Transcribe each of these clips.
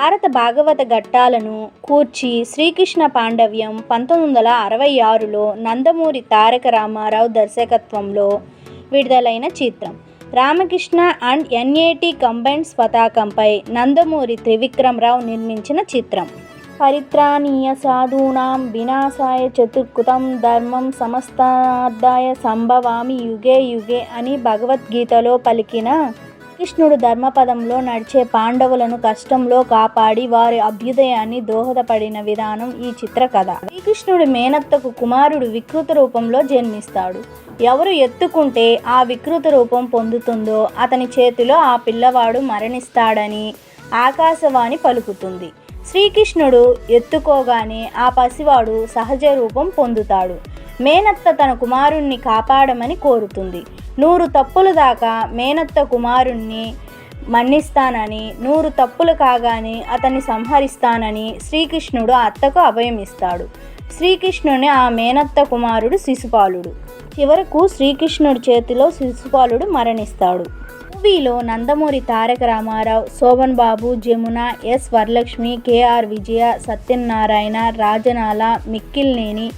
భారత భాగవత ఘట్టాలను కూర్చి శ్రీకృష్ణ పాండవ్యం పంతొమ్మిది వందల అరవై ఆరులో నందమూరి తారక రామారావు దర్శకత్వంలో విడుదలైన చిత్రం. రామకృష్ణ అండ్ ఎన్ఏటి కంబైన్స్ పతాకంపై నందమూరి త్రివిక్రమరావు నిర్మించిన చిత్రం. పరిత్రాణీయ సాధూనాం వినాశాయ చతుర్కృతం ధర్మం సమస్తార్థాయ సంభవామి యుగే యుగే అని భగవద్గీతలో పలికిన శ్రీకృష్ణుడు ధర్మపదంలో నడిచే పాండవులను కష్టంలో కాపాడి వారి అభ్యుదయాన్ని దోహదపడిన విధానం ఈ చిత్ర కథ శ్రీకృష్ణుడి మేనత్తకు కుమారుడు వికృత రూపంలో జన్మిస్తాడు. ఎవరు ఎత్తుకుంటే ఆ వికృత రూపం పొందుతుందో అతని చేతిలో ఆ పిల్లవాడు మరణిస్తాడని ఆకాశవాణి పలుకుతుంది. శ్రీకృష్ణుడు ఎత్తుకోగానే ఆ పసివాడు సహజ రూపం పొందుతాడు. మేనత్త తన కుమారుణ్ణి కాపాడమని కోరుతుంది. నూరు తప్పులు దాకా మేనత్త కుమారుణ్ణి మన్నిస్తానని నూరు తప్పులు కాగానే అతన్ని సంహరిస్తానని శ్రీకృష్ణుడు ఆ అత్తకు అభయం ఇస్తాడు. శ్రీకృష్ణుని ఆ మేనత్త కుమారుడు శిశుపాలుడు. చివరకు శ్రీకృష్ణుడి చేతిలో శిశుపాలుడు మరణిస్తాడు. మూవీలో Nandamuri Taraka Ramarao Sobhan Babu Jamuna S Varalakshmi KR Vijaya Satyanarayana Rajanala Mikkilineni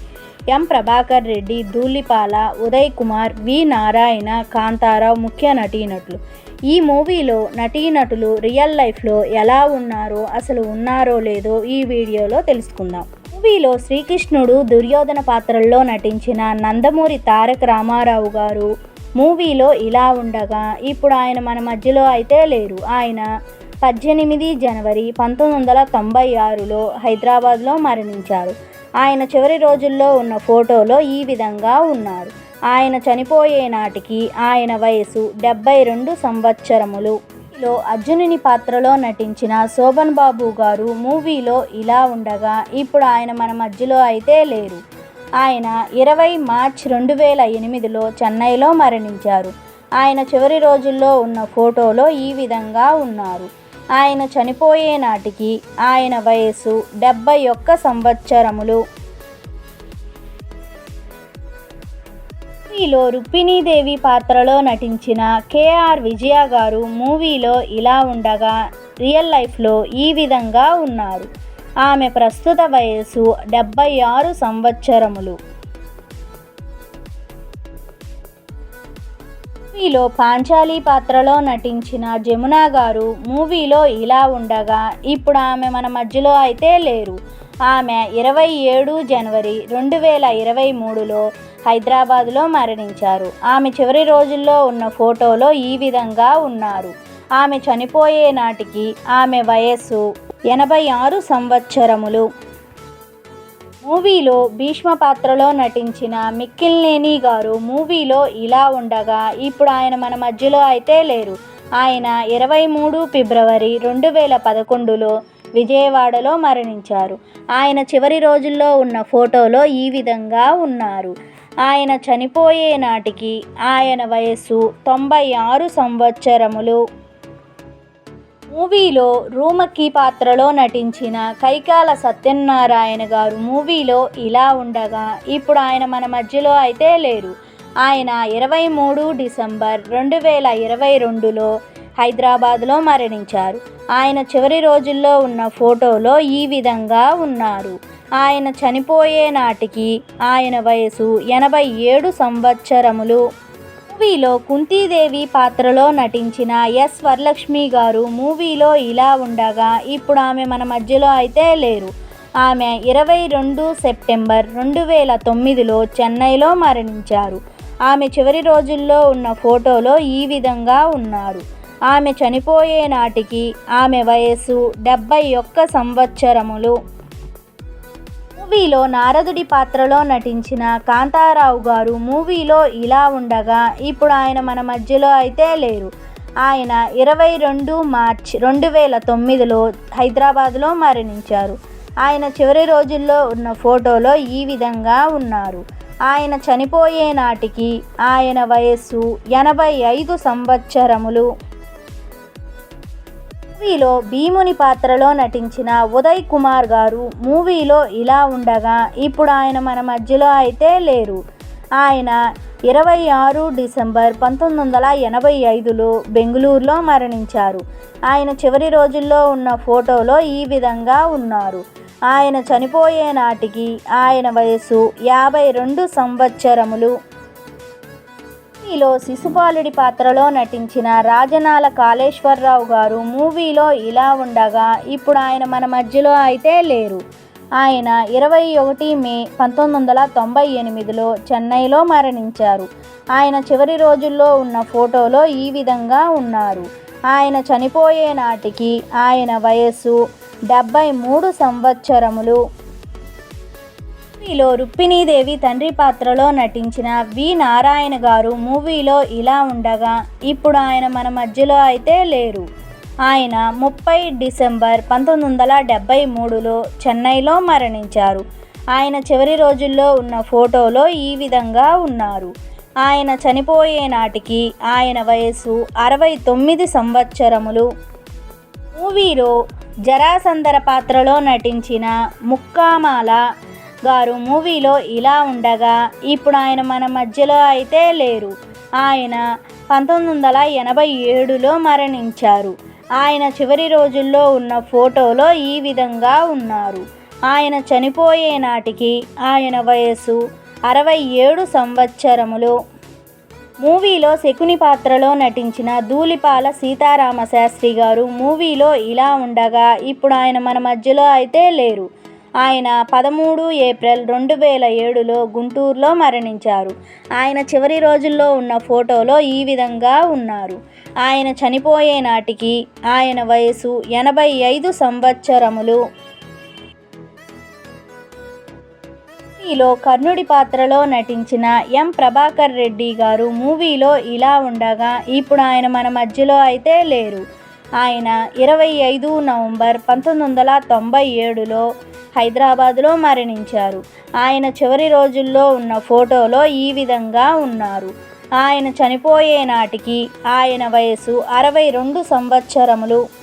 M. Prabhakar Reddy Dhulipala Uday Kumar V. Narayana Kantharao ముఖ్య నటీనటులు. ఈ మూవీలో నటీనటులు రియల్ లైఫ్లో ఎలా ఉన్నారో అసలు ఉన్నారో లేదో ఈ వీడియోలో తెలుసుకుందాం. మూవీలో శ్రీకృష్ణుడు దుర్యోధన పాత్రల్లో నటించిన నందమూరి తారక రామారావు గారు మూవీలో ఇలా ఉండగా ఇప్పుడు ఆయన మన మధ్యలో అయితే లేరు. ఆయన పద్దెనిమిది జనవరి పంతొమ్మిది వందల తొంభై ఆరులో హైదరాబాద్లో మరణించారు. ఆయన చివరి రోజుల్లో ఉన్న ఫోటోలో ఈ విధంగా ఉన్నారు. ఆయన చనిపోయే నాటికి ఆయన వయసు డెబ్బై రెండు సంవత్సరములు. లో అర్జునుని పాత్రలో నటించిన శోభన్ బాబు గారు మూవీలో ఇలా ఉండగా ఇప్పుడు ఆయన మన మధ్యలో అయితే లేరు. ఆయన ఇరవై మార్చ్ రెండు వేల ఎనిమిదిలో చెన్నైలో మరణించారు. ఆయన చివరి రోజుల్లో ఉన్న ఫోటోలో ఈ విధంగా ఉన్నారు. ఆయన చనిపోయే నాటికి ఆయన వయస్సు డెబ్బై ఒక్క సంవత్సరములు మూవీలో రుక్మిణీదేవి పాత్రలో నటించిన కేఆర్ విజయ గారు మూవీలో ఇలా ఉండగా రియల్ లైఫ్లో ఈ విధంగా ఉన్నారు. ఆమె ప్రస్తుత వయసు డెబ్బై ఆరు సంవత్సరములు. మూవీలో పాంచాలి పాత్రలో నటించిన జమున గారు మూవీలో ఇలా ఉండగా ఇప్పుడు ఆమె మన మధ్యలో అయితే లేరు. ఆమె ఇరవై ఏడు జనవరి రెండు వేల ఇరవై మూడులో హైదరాబాద్లో మరణించారు. ఆమె చివరి రోజుల్లో ఉన్న ఫోటోలో ఈ విధంగా ఉన్నారు. ఆమె చనిపోయే నాటికి ఆమె వయస్సు ఎనభై ఆరు సంవత్సరములు. మూవీలో భీష్మ పాత్రలో నటించిన మిక్కిల్నేని గారు మూవీలో ఇలా ఉండగా ఇప్పుడు ఆయన మన మధ్యలో అయితే లేరు. ఆయన ఇరవై మూడు ఫిబ్రవరి రెండు వేల పదకొండులో విజయవాడలో మరణించారు. ఆయన చివరి రోజుల్లో ఉన్న ఫోటోలో ఈ విధంగా ఉన్నారు. ఆయన చనిపోయే నాటికి ఆయన వయస్సు తొంభై ఆరు సంవత్సరములు మూవీలో రూమకి పాత్రలో నటించిన కైకాల సత్యనారాయణ గారు మూవీలో ఇలా ఉండగా ఇప్పుడు ఆయన మన మధ్యలో అయితే లేరు. ఆయన ఇరవై మూడు డిసెంబర్ రెండు వేల ఇరవై రెండులో హైదరాబాద్లో మరణించారు. ఆయన చివరి రోజుల్లో ఉన్న ఫోటోలో ఈ విధంగా ఉన్నారు. ఆయన చనిపోయే నాటికి ఆయన వయసు ఎనభై ఏడు సంవత్సరములు. మూవీలో కుంతీదేవి పాత్రలో నటించిన ఎస్ వరలక్ష్మి గారు మూవీలో ఇలా ఉండగా ఇప్పుడు ఆమె మన మధ్యలో అయితే లేరు. ఆమె ఇరవై రెండు సెప్టెంబర్ రెండు వేల తొమ్మిదిలో చెన్నైలో మరణించారు. ఆమె చివరి రోజుల్లో ఉన్న ఫోటోలో ఈ విధంగా ఉన్నారు. ఆమె చనిపోయే నాటికి ఆమె వయస్సు డెబ్బై ఒక్క సంవత్సరములు. మూవీలో నారదుడి పాత్రలో నటించిన కాంతారావు గారు మూవీలో ఇలా ఉండగా ఇప్పుడు ఆయన మన మధ్యలో అయితే లేరు. ఆయన ఇరవై రెండు మార్చ్ రెండు వేల తొమ్మిదిలో హైదరాబాద్లో మరణించారు. ఆయన చివరి రోజుల్లో ఉన్న ఫోటోలో ఈ విధంగా ఉన్నారు. ఆయన చనిపోయే నాటికి ఆయన వయస్సు ఎనభై ఐదు సంవత్సరములు మూవీలో భీముని పాత్రలో నటించిన ఉదయ్ కుమార్ గారు మూవీలో ఇలా ఉండగా ఇప్పుడు ఆయన మన మధ్యలో అయితే లేరు. ఆయన ఇరవై ఆరు డిసెంబర్ పంతొమ్మిది వందల ఎనభై ఐదులో బెంగళూరులో మరణించారు. ఆయన చివరి రోజుల్లో ఉన్న ఫోటోలో ఈ విధంగా ఉన్నారు. ఆయన చనిపోయే నాటికి ఆయన వయసు యాభై రెండు సంవత్సరములు మూవీలో శిశుపాలుడి పాత్రలో నటించిన రాజనాల కాళేశ్వరరావు గారు మూవీలో ఇలా ఉండగా ఇప్పుడు ఆయన మన మధ్యలో అయితే లేరు. ఆయన ఇరవై ఒకటి మే పంతొమ్మిది వందల తొంభై ఎనిమిదిలో చెన్నైలో మరణించారు. ఆయన చివరి రోజుల్లో ఉన్న ఫోటోలో ఈ విధంగా ఉన్నారు. ఆయన చనిపోయే నాటికి ఆయన వయస్సు డెబ్భై మూడు సంవత్సరములు. మూవీలో రుక్మిణీదేవి తండ్రి పాత్రలో నటించిన వి నారాయణ గారు మూవీలో ఇలా ఉండగా ఇప్పుడు ఆయన మన మధ్యలో అయితే లేరు. ఆయన ముప్పై డిసెంబర్ పంతొమ్మిది వందల డెబ్భై మూడులో చెన్నైలో మరణించారు. ఆయన చివరి రోజుల్లో ఉన్న ఫోటోలో ఈ విధంగా ఉన్నారు. ఆయన చనిపోయే నాటికి ఆయన వయసు అరవై తొమ్మిది సంవత్సరములు. మూవీలో జరాసందర పాత్రలో నటించిన ముక్కామాల గారు మూవీలో ఇలా ఉండగా ఇప్పుడు ఆయన మన మధ్యలో అయితే లేరు. ఆయన పంతొమ్మిది వందల ఎనభై ఏడులో మరణించారు. ఆయన చివరి రోజుల్లో ఉన్న ఫోటోలో ఈ విధంగా ఉన్నారు. ఆయన చనిపోయే నాటికి ఆయన వయస్సు అరవై ఏడు సంవత్సరములు. మూవీలో శకుని పాత్రలో నటించిన ధూళిపాల సీతారామ శాస్త్రి గారు మూవీలో ఇలా ఉండగా ఇప్పుడు ఆయన మన మధ్యలో అయితే లేరు. ఆయన పదమూడు ఏప్రిల్ రెండు వేల ఏడులో గుంటూరులో మరణించారు. ఆయన చివరి రోజుల్లో ఉన్న ఫోటోలో ఈ విధంగా ఉన్నారు. ఆయన చనిపోయే నాటికి ఆయన వయసు ఎనభై ఐదు సంవత్సరములు. మూవీలో కర్ణుడి పాత్రలో నటించిన ఎం. ప్రభాకర్ రెడ్డి గారు మూవీలో ఇలా ఉండగా ఇప్పుడు ఆయన మన మధ్యలో అయితే లేరు. ఆయన ఇరవై ఐదు నవంబర్ పంతొమ్మిది వందల తొంభై ఏడులో హైదరాబాదులో మరణించారు. ఆయన చివరి రోజుల్లో ఉన్న ఫోటోలో ఈ విధంగా ఉన్నారు. ఆయన చనిపోయే నాటికి ఆయన వయసు అరవై రెండు సంవత్సరములు.